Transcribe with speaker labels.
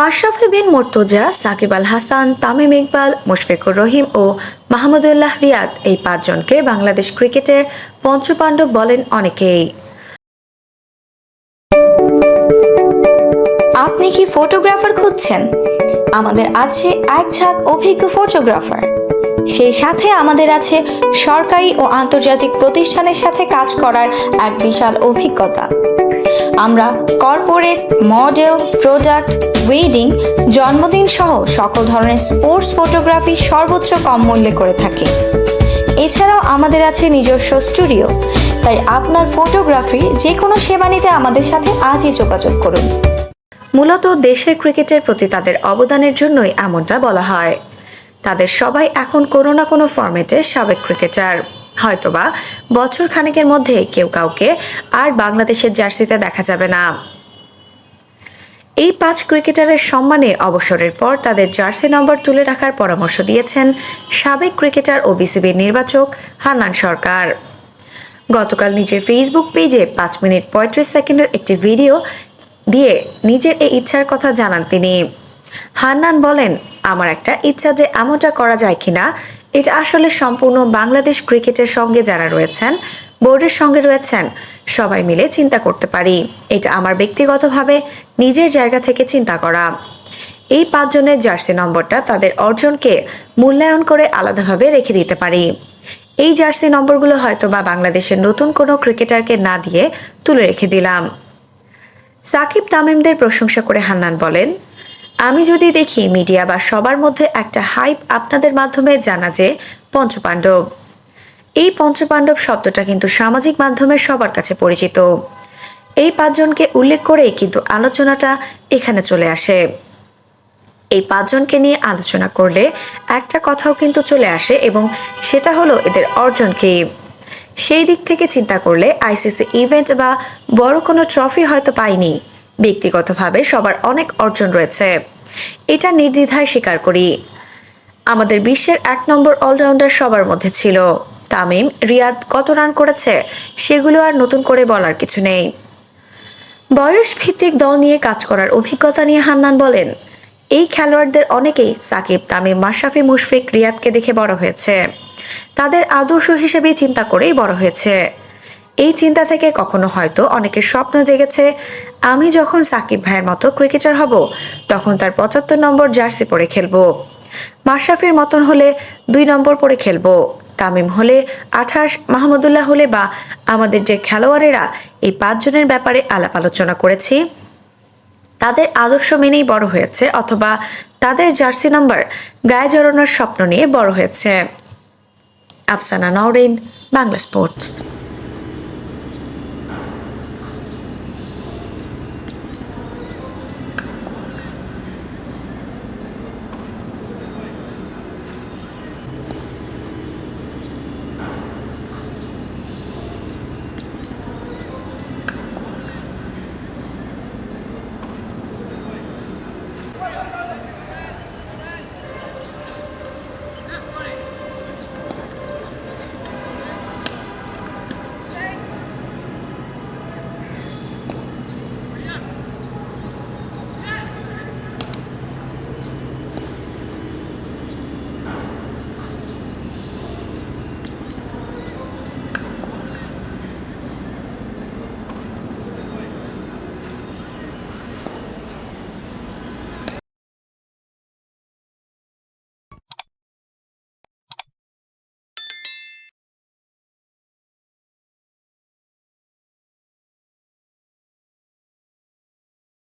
Speaker 1: মাশরাফি বিন মোর্তজা, সাকিব আল হাসান, তামিম ইকবাল, মুশফিকুর রহিম ও মাহমুদুল্লাহ রিয়াদ এই পাঁচজনকে বাংলাদেশ ক্রিকেটের পঞ্চপাণ্ডব বলেন অনেকেই। আপনি কি ফটোগ্রাফার খুঁজছেন? আমাদের আছে এক ঝাঁক অভিজ্ঞ ফটোগ্রাফার। সেই সাথে আমাদের আছে সরকারি ও আন্তর্জাতিক প্রতিষ্ঠানের সাথে কাজ করার এক বিশাল অভিজ্ঞতা। আমরা কর্পোরেট মডেল প্রোডাক্ট ওয়েডিং জন্মদিন সহ সকল ধরনের স্পোর্টস ফটোগ্রাফি সর্বোচ্চ কম মূল্যে করে থাকি। এছাড়াও আমাদের আছে নিজস্ব স্টুডিও তাই আপনার ফটোগ্রাফি যে কোনো সেবা নিতে আমাদের সাথে আজই যোগাযোগ করুন। মূলত দেশের ক্রিকেটের প্রতি তাদের অবদানের জন্যই এমনটা বলা হয়। তাদের সবাই এখন কোনো না কোনো ফর্মেটে সাবেক ক্রিকেটার হয়তোবা বছর খানেকের মধ্যে কেউ কাউকে আর বাংলাদেশের জার্সিতে দেখা যাবে না। এই পাঁচ ক্রিকেটারের সম্মানে অবসরের পর তাদের জার্সি নম্বর তুলে রাখার পরামর্শ দিয়েছেন সাবেক ক্রিকেটার ও বিসিবির নির্বাচক হান্নান সরকার। গতকাল নিজের ফেসবুক পেজে পাঁচ মিনিট পঁয়ত্রিশ সেকেন্ডের একটি ভিডিও দিয়ে নিজের এই ইচ্ছার কথা জানান তিনি। হান্নান বলেন, আমার একটা ইচ্ছা যে এমনটা করা যায় কিনা এটা আসলে সম্পূর্ণ বাংলাদেশ ক্রিকেটের সঙ্গে যারা রয়েছেন, বোর্ডের সঙ্গে রয়েছেন, সবাই মিলে চিন্তা করতে পারি। এটা আমার ব্যক্তিগতভাবে নিজের জায়গা থেকে চিন্তা করা। এই পাঁচজনের জার্সি নম্বরটা তাদের অর্জনকে মূল্যায়ন করে আলাদাভাবে রেখে দিতে পারি। এই জার্সি নম্বরগুলো হয়তো বা বাংলাদেশের নতুন কোনো ক্রিকেটারকে না দিয়ে তুলে রেখে দিলাম। সাকিব তামিমদের প্রশংসা করে হান্নান বলেন আমি যদি দেখি মিডিয়া বা সবার মধ্যে একটা হাইপ আপনাদের মাধ্যমে জানা যে পঞ্চপাণ্ডব। এই পঞ্চপাণ্ডব শব্দটা কিন্তু সামাজিক মাধ্যমে সবার কাছে পরিচিত। এই পাঁচজনকে উল্লেখ করেই কিন্তু আলোচনাটা এখানে চলে আসে। এই পাঁচজনকে নিয়ে আলোচনা করলে একটা কথাও কিন্তু চলে আসে এবং সেটা হলো এদের অর্জন কি? সেই দিক থেকে চিন্তা করলে আইসিসি ইভেন্ট বা বড় কোনো ট্রফি হয়তো পাইনি ব্যক্তিগতভাবে সবার অনেক অর্জন রয়েছে। এটা নির্দ্বিধায় স্বীকার করি। আমাদের বিশ্বের এক নম্বর অলরাউন্ডার সবার মধ্যে ছিল। তামিম, রিয়াদ কত রান করেছে, সেগুলো আর নতুন করে বলার কিছু নেই। বয়স ভিত্তিক দল নিয়ে কাজ করার অভিজ্ঞতা নিয়ে হান্নান বলেন, এই খেলোয়াড়দের অনেকেই সাকিব, তামিম, মাশরাফি, মুশফিক, রিয়াদকে দেখে বড় হয়েছে। তাদের আদর্শ হিসেবে চিন্তা করেই বড় হয়েছে। এই চিন্তা থেকে কখনো হয়তো অনেকের স্বপ্ন জেগেছে, আমি যখন সাকিব ভাইয়ের মতো ক্রিকেটার হব, তখন তার পঁচাত্তর নম্বর জার্সি পরে খেলব। মাশরাফির মতন হলে দুই নম্বর পরে খেলব। তামিম হলে আঠাশ, মাহমুদুল্লাহ হলে বা আমাদের যে খেলোয়াড়েরা, এই পাঁচজনের ব্যাপারে আলাপ আলোচনা করেছি। তাদের আদর্শ মেনেই বড় হয়েছে অথবা তাদের জার্সি নাম্বার গায়ে জড়ানোর স্বপ্ন নিয়ে বড় হয়েছে। আফসানা নওরিন, বাংলা স্পোর্টস।